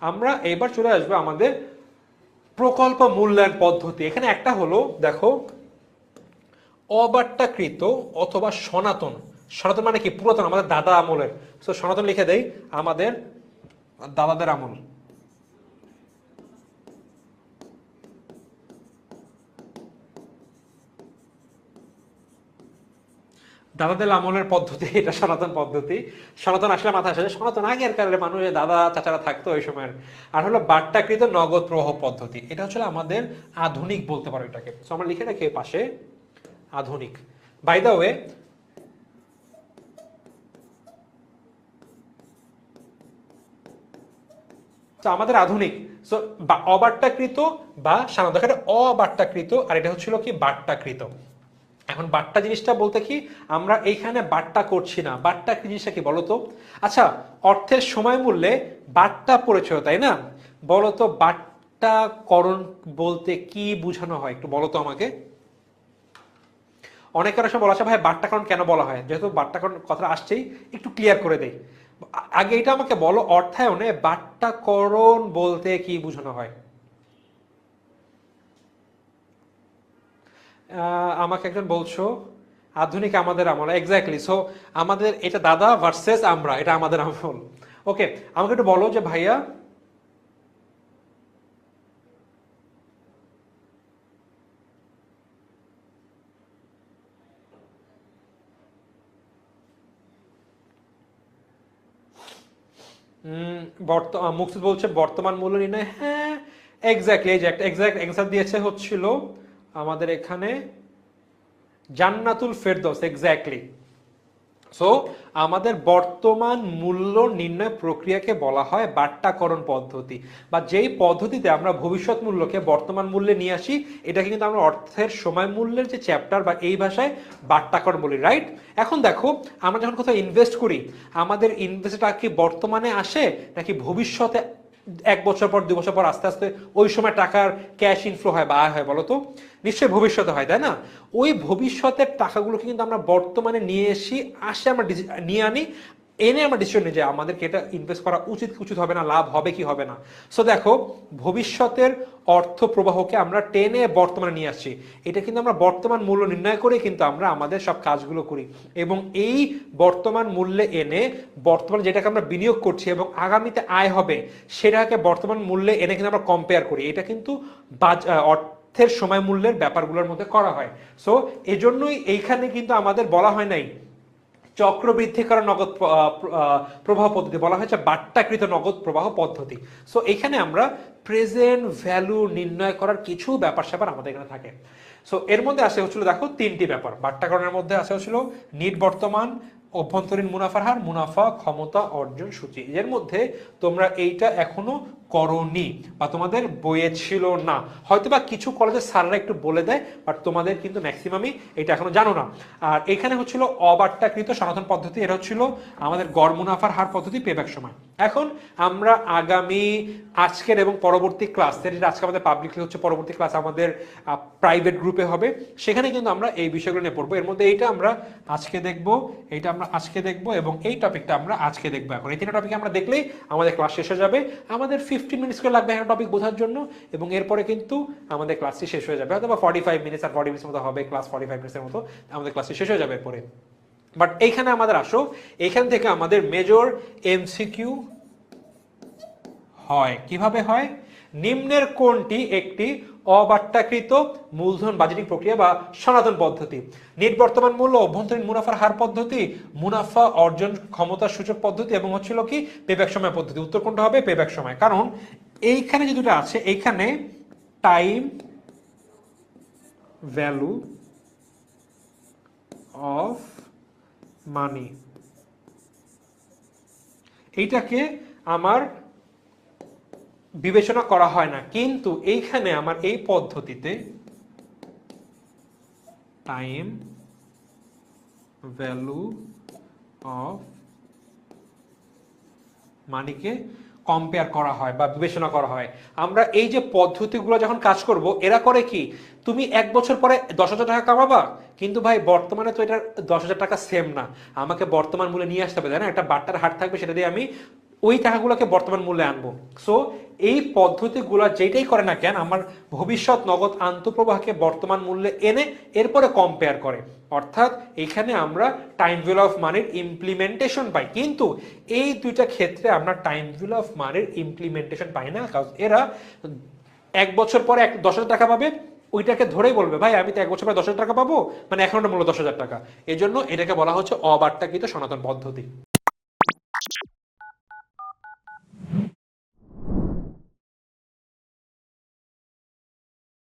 আমরা এবার চলে আসব আমাদের প্রকল্প মূল্যায়ন পদ্ধতি। এখানে একটা হলো, দেখো, অবাট্টাকৃত অথবা সনাতন। সনাতন মানে কি? পুরাতন, আমাদের দাদা আমলের। তো সনাতন লিখে দেই, আমাদের দাদাদের আমল। দাদাদের আমলের পদ্ধতি, এটা সনাতন পদ্ধতি। সনাতন আসলে মাথা আসে সনাতন আগের কালের মানুষ দাদা চাচারা থাকতো ওই সময়ের। আর হলো বাট্টাকৃত নগদ প্রবাহ পদ্ধতি। এটা হচ্ছে আমাদের আধুনিক বলতে পারো এটাকে। আমরা লিখে রাখি পাশে, আধুনিক। বাই দা ওয়ে তো আমাদের আধুনিক। সো অবাট্টাকৃত বা সাধারণত অবাট্টাকৃত, আর এটা হচ্ছিল কি বাট্টাকৃত। এখন বাট্টা জিনিসটা বলতে কি, আমরা এইখানে বাট্টা করছি না। বাট্টা কি জিনিসটা কি বলতো? আচ্ছা অর্থের সময় মূল্যে বাট্টা পরিচয় তাই না? বলতো বাট্টাকরণ বলতে কি বোঝানো হয়, একটু বলো তো আমাকে? অনেকের সময় বলা আছে, ভাই বাট্টাকরণ কেন বলা হয়? যেহেতু বাট্টাকরণ কথা আসছেই, একটু ক্লিয়ার করে আ- আগে এটা আমাকে বলো, অর্থায়নে বাট্টাকরণ বলতে কি বোঝানো হয়? আমাকে একজন বলছো, আধুনিক আমাদের আমল এক্স্যাক্টলি সো আমাদের এটা দাদা ভার্সেস আমরা, এটা আমাদের আমল। ওকে আমাকে একটু বলো যে ভাইয়া মুকসুদ বলছে, বর্তমান মূল্য নির্ণয় হ্যাঁ এক্স্যাক্টলি এই যে একটা এক্সাক্ট অ্যান্সার দিয়েছে হচ্ছিল আমাদের এখানে জান্নাতুল ফেরদৌস এক্স্যাক্টলি সো আমাদের বর্তমান মূল্য নির্ণয় প্রক্রিয়াকে বলা হয় বাট্টাকরণ পদ্ধতি। বা যেই পদ্ধতিতে আমরা ভবিষ্যৎ মূল্যকে বর্তমান মূল্যে নিয়ে আসি এটাকে কিন্তু আমরা অর্থের সময় মূল্যের যে চ্যাপ্টার বা এই ভাষায় বাট্টাকরণ বলি রাইট এখন দেখো, আমরা যখন কোথাও ইনভেস্ট করি, আমাদের ইনভেস্টটা কি বর্তমানে আসে নাকি ভবিষ্যতে এক বছর পর দু বছর পর আস্তে আস্তে ওই সময় টাকার ক্যাশ ইনফ্লো হয় বা হয় বলতো নিশ্চয়ই ভবিষ্যতে হয়, তাই না? ওই ভবিষ্যতের টাকাগুলোকে কিন্তু আমরা বর্তমানে নিয়ে এসি, আসে আমরা নিয়ে আনি এনে আমরা ডিসিশন নিই যে আমাদেরকে এটা ইনভেস্ট করা উচিত উচিত হবে না, লাভ হবে কি হবে না। সো দেখো, ভবিষ্যতের অর্থ প্রবাহকে আমরা টেনে বর্তমানে নিয়ে আসছি। এটা কিন্তু আমরা বর্তমান মূল্য নির্ণয় করে কিন্তু আমরা আমাদের সব কাজগুলো করি। এবং এই বর্তমান মূল্যে এনে বর্তমানে যেটাকে আমরা বিনিয়োগ করছি এবং আগামীতে আয় হবে, সেটাকে বর্তমান মূল্যে এনে কিন্তু আমরা কম্পেয়ার করি। এটা কিন্তু অর্থের সময় মূল্যের ব্যাপারগুলোর মধ্যে করা হয়। সো এজন্যই এইখানে কিন্তু আমাদের বলা হয় নাই চক্রবৃদ্ধি করা নগদ প্রবাহ পদ্ধতি বলা হয়েছে, বাট্টাকৃত নগদ প্রবাহ পদ্ধতি। সো এখানে আমরা প্রেজেন্ট ভ্যালু নির্ণয় করার কিছু ব্যাপার স্যাপার আমাদের এখানে থাকে। সো এর মধ্যে আসে হচ্ছিল, দেখো, তিনটি ব্যাপার। বাট্টাকরণের মধ্যে আসে হচ্ছিল নিট বর্তমান অভ্যন্তরীণ মুনাফার হার, মুনাফা, ক্ষমতা, অর্জন, সূচি। এর মধ্যে তোমরা এইটা এখনও করনি বা তোমাদের বইয়ে ছিল না। হয়তো বা কিছু কলেজের স্যাররা একটু বলে দেয় বাট তোমাদের কিন্তু ম্যাক্সিমামই এটা এখনও জানো না। আর এখানে হচ্ছিল অবাট্টাকৃত সনাতন পদ্ধতি, এটা হচ্ছিল আমাদের গড় মুনাফার হার পদ্ধতি পেব্যাক সময়। এখন আমরা আগামী আজকের এবং পরবর্তী ক্লাস যেটা আজকে আমাদের পাবলিকলি হচ্ছে পরবর্তী ক্লাস আমাদের প্রাইভেট গ্রুপে হবে। সেখানে কিন্তু আমরা এই বিষয়গুলো নিয়ে পড়ব। এর মধ্যে এইটা আমরা আজকে দেখব, এইটা আমরা আজকে দেখব এবং এই টপিকটা আমরা আজকে দেখব এখন। এই তিনটা টপিক আমরা দেখলেই আমাদের ক্লাস শেষ হয়ে যাবে। আমাদের ফিফটিন মিনিটস করে লাগবে টপিক বোঝার জন্য এবং এরপরে কিন্তু আমাদের ক্লাসটি শেষ হয়ে যাবে। অথবা ফর্টি ফাইভ মিনিটস আর ফর্টি মিনিটস মতো হবে ক্লাস ফর্টি ফাইভ মিনিটসের মতো আমাদের ক্লাসটি শেষ হয়ে যাবে এরপরে। বাট এইখানে আমাদের আসো এখান থেকে আমাদের মেজর এমসিকিউ হয়। কীভাবে হয়? নিম্নের কোনটি একটি অবাট্টাকৃত মূলধন বাজেটিং প্রক্রিয়া বা সনাতন পদ্ধতি? নেট বর্তমান মূল্য, অভ্যন্তরীণ মুনাফার হার পদ্ধতি, মুনাফা অর্জন ক্ষমতা সূচক পদ্ধতি এবং হচ্ছিল কি? পেব্যাক সময় পদ্ধতি। উত্তর কোনটা হবে? পেব্যাক সময়। কারণ এইখানে যে দুটো আছে, এইখানে টাইম ভ্যালু অফ মানি এইটাকে আমার বিবেচনা করা হয় না। কিন্তু এইখানে আমার এই পদ্ধতিতে টাইম ভ্যালু অফ মানিকে কম্পেয়ার করা হয় বা বিবেচনা করা হয়। আমরা এই যে পদ্ধতিগুলো যখন কাজ করব, এরা করে কি? তুমি এক বছর পরে দশ হাজার টাকা কামাবা? কিন্তু ভাই, বর্তমানে তো এটা দশ হাজার টাকা সেম না। আমাকে বর্তমান মূল্যে নিয়ে আসতে হবে, তাই না? একটা বাট্টার হাট থাকবে, সেটা দিয়ে আমি ওই টাকাগুলোকে বর্তমান মূল্যে আনব। সো এই পদ্ধতিগুলো যেটাই করে না কেন, আমার ভবিষ্যৎ নগদ আন্তঃপ্রবাহকে বর্তমান মূল্যে এনে এরপরে কম্পেয়ার করে। অর্থাৎ এখানে আমরা টাইম ভ্যালু অফ মানির ইমপ্লিমেন্টেশন পাই। কিন্তু এই দুইটা ক্ষেত্রে আমরা টাইম ভ্যালু অফ মানির ইমপ্লিমেন্টেশন পাই না, কারণ এরা এক বছর পরে এক দশ টাকা পাবে, ওইটাকে ধরেই বলবে, ভাই, আমি তো এক বছর পরে দশ টাকা পাবো মানে এখন মূল্য দশ হাজার টাকা। এই জন্য এটাকে বলা হচ্ছে অবার্তাকৃত সনাতন পদ্ধতি।